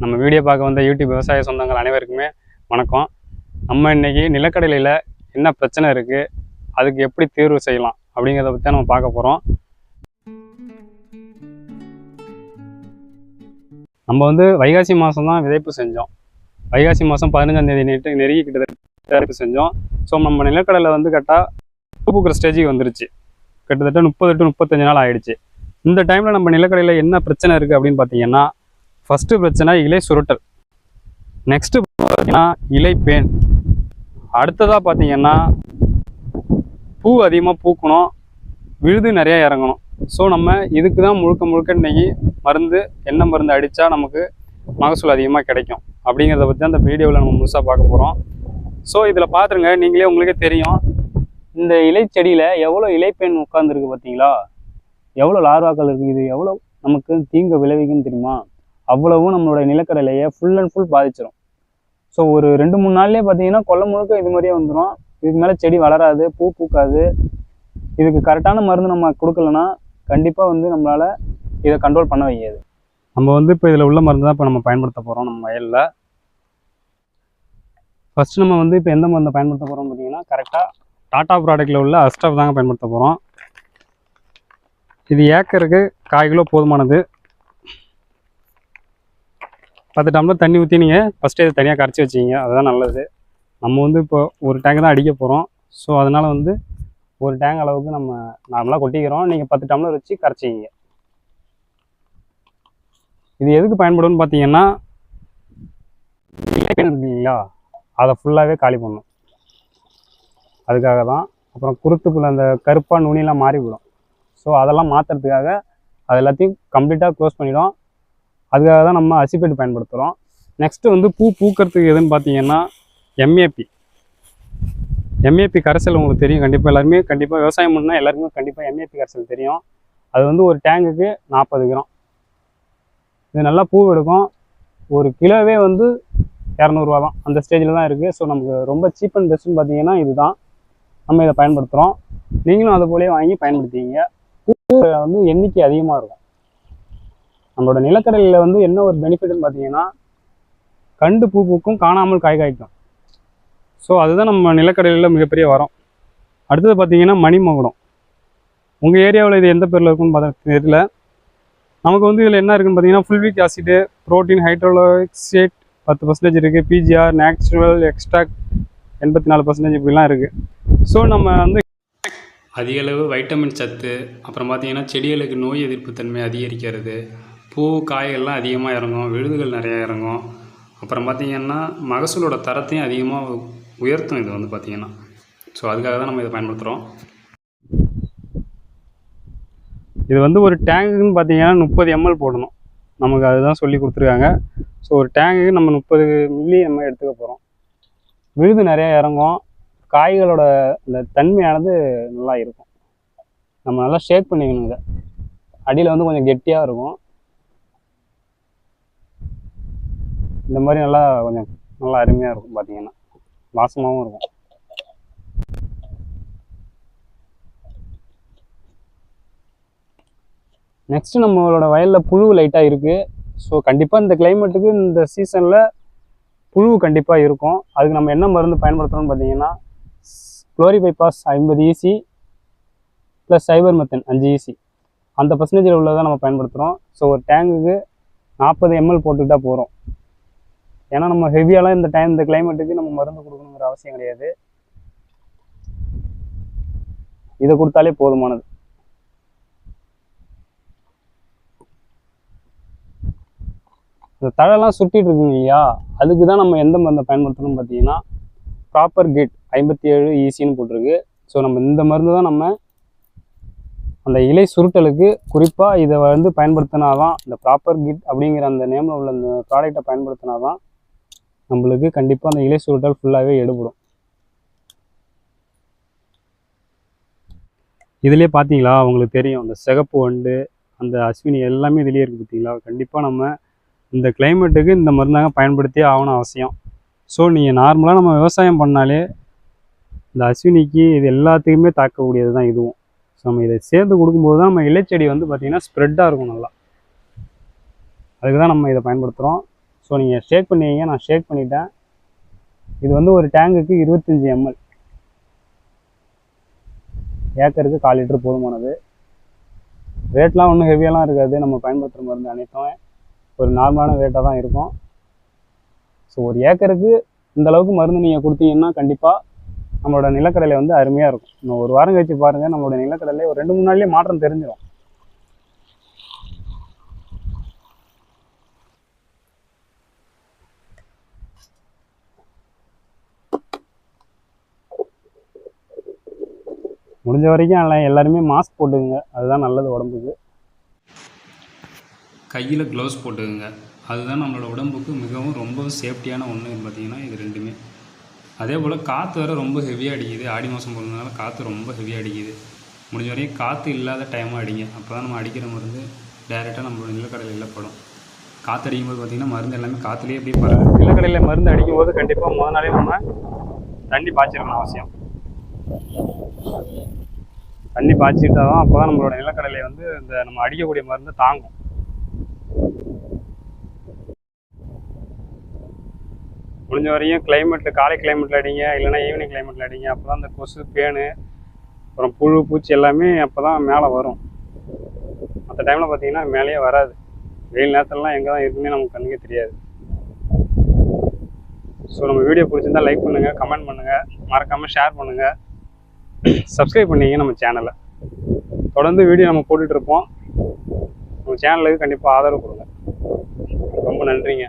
நம்ம வீடியோ பார்க்க வந்த யூடியூப் விவசாய சொந்தங்கள் அனைவருக்குமே வணக்கம். நம்ம இன்னைக்கு நிலக்கடலையில் என்ன பிரச்சனை இருக்குது அதுக்கு எப்படி தீர்வு செய்யலாம்? அப்படிங்கிறத பற்றி நம்ம பார்க்க போகிறோம் நம்ம வந்து வைகாசி மாதம் தான் விதைப்பு செஞ்சோம். வைகாசி மாதம் பதினஞ்சாந்தேதி நேற்று நெருங்கி கிட்டத்தட்ட விதைப்பு செஞ்சோம். ஸோ நம்ம நிலக்கடலை வந்து கரெக்டாக பூ பூக்கிற ஸ்டேஜுக்கு வந்துருச்சு. கிட்டத்தட்ட முப்பது டு முப்பத்தஞ்சு நாள் ஆயிடுச்சு. இந்த டைமில் நம்ம நிலக்கடலையில் என்ன பிரச்சனை இருக்குது அப்படின்னு பார்த்தீங்கன்னா ஃபஸ்ட்டு பிரச்சனை இலை சுருட்டல். நெக்ஸ்ட்டு பார்த்தீங்கன்னா இலை பேன். அடுத்ததாக பார்த்தீங்கன்னா பூ அதிகமாக பூக்கணும். விழுது நிறையா இறங்கணும். ஸோ நம்ம இதுக்கு தான் முழுக்க முழுக்க இன்றைக்கி மருந்து என்ன மருந்து அடித்தா நமக்கு மகசூல் அதிகமாக கிடைக்கும். அப்படிங்கிறத பற்றி அந்த வீடியோவில் நம்ம முழுசாக பார்க்க போகிறோம் ஸோ இதில் பார்த்துருங்க நீங்களே உங்களுக்கே தெரியும். இந்த இலை செடியில் எவ்வளோ இலைப்பெண் உட்காந்துருக்கு பார்த்தீங்களா? எவ்வளோ லார்வாக்கள் இருக்குது? இது எவ்வளோ நமக்கு தீங்கு விளைவிக்குன்னு தெரியுமா? அவ்வளவும் நம்மளோட நிலக்கடலையை ஃபுல் அண்ட் ஃபுல் பாதிச்சிடும் ஸோ ஒரு ரெண்டு மூணு நாள்லேயே பார்த்தீங்கன்னா கொல்லை முழுக்க இது மாதிரியே வந்துடும் இதுக்கு மேலே செடி வளராது பூ பூக்காது. இதுக்கு கரெக்டான மருந்து நம்ம கொடுக்கலன்னா கண்டிப்பாக வந்து நம்மளால் இதை கண்ட்ரோல் பண்ண வைக்காது நம்ம வந்து இப்போ இதில் உள்ள மருந்து தான் இப்போ நம்ம பயன்படுத்த போகிறோம் நம்ம வயலில். ஃபஸ்ட்டு நம்ம வந்து இப்போ எந்த மருந்தை பயன்படுத்த போகிறோம் பார்த்தீங்கன்னா கரெக்டாக டாட்டா ப்ராடக்ட்டில் உள்ள அஸ்டாப் தாங்க பயன்படுத்த போகிறோம் இது ஏக்கருக்கு கால் கிலோ போதுமானது. பத்து டம்ளர் தண்ணி ஊற்றி நீங்கள் ஃபஸ்ட்டு இதை தனியாக கரைச்சி வச்சிங்க அதுதான் நல்லது. நம்ம வந்து இப்போ ஒரு டேங்க் தான் அடிக்க போகிறோம் ஸோ அதனால் வந்து ஒரு டேங்க் அளவுக்கு நம்ம நார்மலாக கொட்டிக்கிறோம். நீங்கள் பத்து டம்ளர் வச்சு கரைச்சிங்க இது எதுக்கு பயன்படும்னு பார்த்தீங்கன்னா இல்லைங்களா? அதை ஃபுல்லாகவே காலி பண்ணும். அதுக்காக தான். அப்புறம் குருத்துக்குள்ள அந்த கருப்பாக நுனியெலாம் மாறிவிடும். ஸோ அதெல்லாம் மாற்றுறதுக்காக அது எல்லாத்தையும் கம்ப்ளீட்டாக க்ளோஸ் பண்ணிவிடும் அதுக்காக தான் நம்ம அசிபேட் பயன்படுத்துகிறோம் நெக்ஸ்ட்டு வந்து பூ பூக்கிறதுக்கு எதுன்னு பார்த்தீங்கன்னா எம்ஏபி எம்ஏபி கரைசல் உங்களுக்கு தெரியும் கண்டிப்பாக எல்லாருமே கண்டிப்பாக விவசாயம் பண்ணால் எல்லாருக்குமே கண்டிப்பாக எம்ஏபி கரைசல் தெரியும். அது வந்து ஒரு டேங்குக்கு நாற்பது கிராம். இது நல்லா பூ எடுக்கும். ஒரு கிலோவே வந்து இரநூறுவா தான். அந்த ஸ்டேஜில் தான் இருக்குது ஸோ நமக்கு ரொம்ப சீப் அண்ட் பெஸ்ட்டுன்னு பார்த்தீங்கன்னா இதுதான். நம்ம இதை பயன்படுத்துகிறோம் நீங்களும் அது போலயே வாங்கி பயன்படுத்திங்க பூ வந்து எண்ணிக்கை அதிகமாக இருக்கும். நம்மளோட நிலக்கடலையில் வந்து என்ன ஒரு பெனிஃபிட்னு பார்த்தீங்கன்னா கண்டு பூ பூக்கும் காணாமல் காய் காய்க்கும். ஸோ அதுதான் நம்ம நிலக்கடலையில் மிகப்பெரிய வரம். அடுத்தது பார்த்தீங்கன்னா மணிமகுடம். உங்கள் ஏரியாவில் இது எந்த பேரில் இருக்குன்னு பார்த்தா தெரியல. நமக்கு வந்து இதில் என்ன இருக்குன்னு பார்த்தீங்கன்னா ஃபுல்விக் ஆசிடு ப்ரோட்டீன் ஹைட்ரோலோக்சேட் பத்து பர்சன்டேஜ் இருக்குது பிஜிஆர் நேச்சுரல் எக்ஸ்ட்ராக்ட் எண்பத்தி நாலு பர்சன்டேஜ் இப்படிலாம் இருக்குது ஸோ நம்ம வந்து அதிக அளவு வைட்டமின் சத்து அப்புறம் பார்த்திங்கன்னா செடிகளுக்கு நோய் எதிர்ப்பு தன்மை அதிகரிக்கிறது பூ காய்கள்லாம் அதிகமாக இறங்கும் விழுதுகள் நிறையா இறங்கும். அப்புறம் பார்த்திங்கன்னா மகசூலோட தரத்தையும் அதிகமாக உயர்த்தும் இது வந்து பார்த்திங்கன்னா. ஸோ அதுக்காக தான் நம்ம இதை பயன்படுத்துகிறோம் இது வந்து ஒரு டேங்குன்னு பார்த்தீங்கன்னா முப்பது எம்எல் போடணும். நமக்கு அதுதான் சொல்லி கொடுத்துருக்காங்க. ஸோ ஒரு டேங்குக்கு நம்ம முப்பது மில்லி நம்ம எடுத்துக்க போகிறோம் விழுது நிறையா இறங்கும். காய்களோட இந்த தன்மையானது நல்லா இருக்கும். நம்ம நல்லா ஷேக் பண்ணிக்கணும் இதை. அடியில் வந்து கொஞ்சம் கெட்டியாக இருக்கும். இந்த மாதிரி நல்லா கொஞ்சம் நல்லா அருமையாக இருக்கும் பார்த்தீங்கன்னா வாசமாகவும் இருக்கும். நெக்ஸ்ட்டு நம்மளோட வயலில் புழு லைட்டாக இருக்குது ஸோ கண்டிப்பாக இந்த கிளைமேட்டுக்கு இந்த சீசனில் புழு கண்டிப்பாக இருக்கும். அதுக்கு நம்ம என்ன மருந்து பயன்படுத்துகிறோம்னு பார்த்தீங்கன்னா குளோரி பைபாஸ் ஐம்பது ஈசி ப்ளஸ் சைபர் மெத்தன் அஞ்சு ஈசி அந்த பர்சன்டேஜில் உள்ளதான் நம்ம பயன்படுத்துகிறோம் ஸோ ஒரு டேங்குக்கு நாற்பது எம்எல் போட்டுக்கிட்டால் போகிறோம் ஏன்னா நம்ம ஹெவியாலாம் இந்த டைம் இந்த கிளைமேட்டுக்கு நம்ம மருந்து கொடுக்கணுங்கிற அவசியம் கிடையாது. இதை கொடுத்தாலே போதுமானது. இந்த தழைலாம் சுட்டிட்டு இருக்குங்க இல்லையா? அதுக்கு தான் நம்ம எந்த மருந்தை பயன்படுத்தணும்னு பார்த்தீங்கன்னா ப்ராப்பர் கிட் ஐம்பத்தி ஏழு ஈஸின்னு போட்டிருக்கு. ஸோ நம்ம இந்த மருந்து தான் நம்ம அந்த இலை சுருட்டலுக்கு குறிப்பாக இதை வந்து பயன்படுத்தினா தான் இந்த ப்ராப்பர் கிட் அப்படிங்கிற அந்த நேமில் உள்ள அந்த ப்ராடக்டை பயன்படுத்தினா தான் நம்மளுக்கு கண்டிப்பாக அந்த இலை சுருட்டல் ஃபுல்லாகவே எடுபடும். இதுலேயே பார்த்தீங்களா உங்களுக்கு தெரியும் அந்த சிகப்பு வண்டு அந்த அஸ்வினி எல்லாமே இதுலேயே இருக்குது பார்த்தீங்களா கண்டிப்பாக நம்ம இந்த கிளைமேட்டுக்கு இந்த மருந்தாங்க பயன்படுத்தியே ஆகணும் அவசியம். ஸோ நீங்கள் நார்மலாக நம்ம விவசாயம் பண்ணாலே இந்த அஸ்வினிக்கு இது எல்லாத்துக்குமே தாக்கக்கூடியது தான் இதுவும். ஸோ நம்ம இதை சேர்த்து கொடுக்கும்போது தான் நம்ம இலைச்செடி வந்து பார்த்திங்கன்னா ஸ்ப்ரெட்டாக இருக்கும் நல்லா. அதுக்கு தான் நம்ம இதை பயன்படுத்துகிறோம் ஸோ நீங்கள் ஷேக் பண்ணுவீங்க நான் ஷேக் பண்ணிட்டேன். இது வந்து ஒரு டேங்குக்கு இருபத்தஞ்சி எம்எல் ஏக்கருக்கு கால் லிட்டர் போதுமானது. ரேட்லாம் ஒன்றும் ஹெவியெல்லாம் இருக்காது. நம்ம பயன்படுத்துகிற மருந்து அனைத்தும் ஒரு நார்மலான ரேட்டாக தான் இருக்கும். ஸோ ஒரு ஏக்கருக்கு இந்த அளவுக்கு மருந்து நீங்கள் கொடுத்தீங்கன்னா கண்டிப்பாக நம்மளோட நிலக்கடலை வந்து அருமையாக இருக்கும். இன்னும் ஒரு வாரம் கழிச்சு பாருங்கள் நம்மளோட நிலக்கடலை ஒரு ரெண்டு மூணு நாள்லேயே மாற்றம் தெரிஞ்சிடும் முடிஞ்ச வரைக்கும் எல்லாம் எல்லாருமே மாஸ்க் போட்டுக்குங்க. அதுதான் நல்லது உடம்புக்கு. கையில் க்ளவுஸ் போட்டுக்குங்க. அதுதான் நம்மளோட உடம்புக்கு மிகவும் ரொம்ப சேஃப்டியான ஒன்று பார்த்தீங்கன்னா இது ரெண்டுமே. அதே போல் காற்று வேறு ரொம்ப ஹெவியாக அடிக்குது. ஆடி மாதம் போகிறதுனால காற்று ரொம்ப ஹெவியாக அடிக்குது. முடிஞ்ச வரையும் காற்று இல்லாத டைமாக அடிங்க. அப்போ தான் நம்ம அடிக்கிற மருந்து டைரெக்டாக நம்மளோட நிலக்கடலையில் படும். காற்று அடிக்கும்போது பார்த்திங்கன்னா மருந்து எல்லாமே காற்றுலேயே அப்படியே பரவும் நிலக்கடலையில் மருந்து அடிக்கும் போது கண்டிப்பாக முத நாளே நம்ம தண்ணி பாய்ச்சிருக்கணும் அவசியம். தண்ணி பாய்ச்சிட்டா தான் அப்போ தான் நம்மளோட நிலக்கடலை வந்து இந்த நம்ம அடிக்கக்கூடிய மருந்து தாங்கும். முடிஞ்ச வரையும் கிளைமேட்டில் காலை கிளைமேட்டில் அடிங்க இல்லைன்னா ஈவினிங் கிளைமேட்டில் அடிங்க அப்போ தான் அந்த கொசு பேனு அப்புறம் புழு பூச்சி எல்லாமே அப்போ தான் மேலே வரும். மற்ற டைமில் பார்த்தீங்கன்னா மேலேயே வராது. வெயில் நேரத்துலலாம் எங்கே தான் இருக்குமே நமக்கு கண்ணுக்கே தெரியாது. ஸோ நம்ம வீடியோ பிடிச்சிருந்தா லைக் பண்ணுங்கள் கமெண்ட் பண்ணுங்கள் மறக்காமல் ஷேர் பண்ணுங்கள் சப்ஸ்கிரைப் பண்ணிங்க நம்ம சேனலை தொடர்ந்து வீடியோ நம்ம போட்டுட்ருப்போம் நம்ம சேனலுக்கு கண்டிப்பாக ஆதரவு கொடுங்க. ரொம்ப நன்றிங்க.